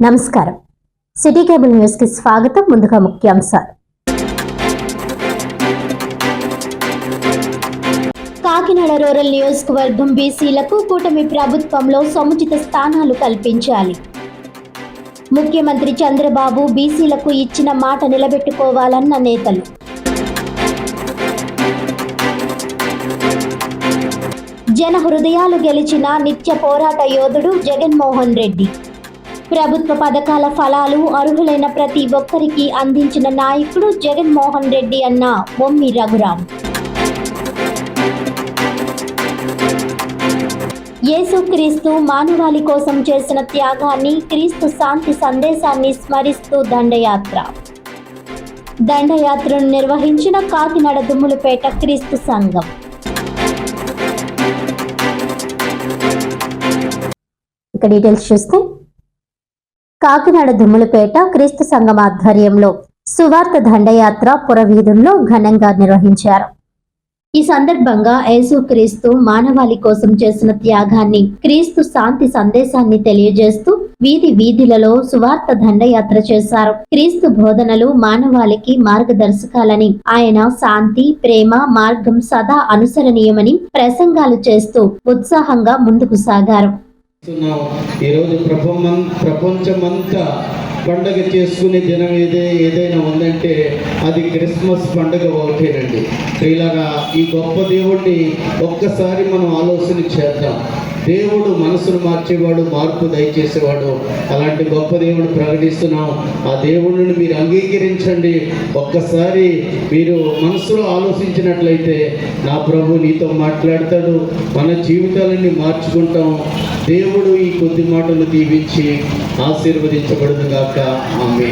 నమస్కారం. City cable న్యూస్కి స్వాగతం. ముందుగా ముఖ్యాంశాలు. కాకినాడ రూరల్ నియోజకవర్గం బీసీలకు కూటమి ప్రభుత్వంలో సముచిత స్థానాలు కల్పించాలి. ముఖ్యమంత్రి చంద్రబాబు బీసీలకు ఇచ్చిన మాట నిలబెట్టుకోవాలన్న నేతలు. జన హృదయాలు గెలిచిన నిత్య పోరాట యోధుడు జగన్మోహన్ రెడ్డి. ప్రభుత్వ పథకాల ఫలాలు అర్హులైన ప్రతి ఒక్కరికి అందించిన నాయకుడు జగన్మోహన్ రెడ్డి అన్న మొమ్మి రఘురాం యేసుక్రీస్తు మానవాళి కోసం చేసిన త్యాగాన్ని క్రీస్తు శాంతి సందేశాన్ని స్మరిస్తూ దండయాత్ర. దండయాత్రను నిర్వహించిన కాకినాడ దుమ్ములపేట క్రీస్తు సంఘం. ఇక డీటెయిల్స్ చూస్తే కాకినాడ దుమ్ములపేట క్రీస్తు సంఘం ఆధ్వర్యంలో సువార్త దండయాత్ర పురవీధుల్లో ఘనంగా నిర్వహించారు. ఈ సందర్భంగా యేసుక్రీస్తు మానవాళి కోసం చేసిన త్యాగాన్ని క్రీస్తు శాంతి సందేశాన్ని తెలియజేస్తూ వీధి వీధులలో సువార్త దండయాత్ర చేశారు. క్రీస్తు బోధనలు మానవాళికి మార్గదర్శకాలని ఆయన శాంతి ప్రేమ మార్గం సదా అనుసరణీయమని ప్రసంగాలు చేస్తూ ఉత్సాహంగా ముందుకు సాగారు. ఈరోజు ప్రపంచం ప్రపంచమంతా పండగ చేసుకునే దినం ఏదే ఏదైనా ఉందంటే అది క్రిస్మస్ పండుగ ఒకటేనండి ఇలాగా ఈ గొప్ప దేవుడిని ఒక్కసారి మనం ఆలోచన చేద్దాం. దేవుడు మనసును మార్చేవాడు మార్పు దయచేసేవాడు. అలాంటి గొప్ప దేవుడు ప్రకటిస్తున్నాం. ఆ దేవుడిని మీరు అంగీకరించండి. ఒక్కసారి మీరు మనసులో ఆలోచించినట్లయితే నా ప్రభు నీతో మాట్లాడతాడు. మన జీవితాలన్నీ మార్చుకుంటాం. దేవుడు ఈ కొద్ది మాటలు దీవించి ఆశీర్వదించబడును గాక ఆమె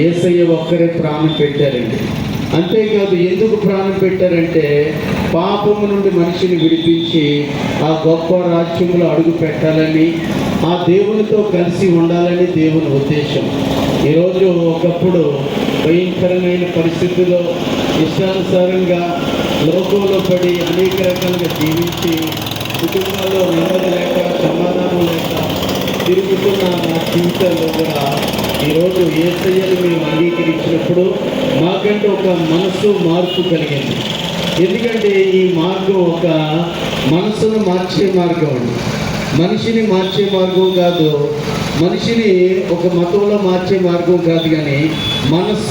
ఏసయ్య ఒక్కరే ప్రాణం పెట్టారండి. అంతేకాదు ఎందుకు ప్రాణం పెట్టారంటే పాపము నుండి మనిషిని విడిపించి ఆ గొప్ప రాజ్యంలో అడుగు పెట్టాలని ఆ దేవునితో కలిసి ఉండాలని దేవుని ఉద్దేశం. ఈరోజు ఒకప్పుడు భయంకరమైన పరిస్థితుల్లో ఇష్టానుసారంగా లోకంలో పడి అనేక రకాలుగా జీవించి కుటుంబంలో నెమ్మది లేక సమాధానం లేక తిరుగుతున్న నా జీవితంలో కూడా ఈరోజు ఏసయ్యను మేము అంగీకరించినప్పుడు మాకంటే ఒక మనస్సు మార్పు కలిగింది. ఎందుకంటే ఈ మార్గం ఒక మనసును మార్చే మార్గం అండి. మనిషిని మార్చే మార్గం కాదు మనిషిని ఒక మతంలో మార్చే మార్గం కాదు కానీ మనస్సు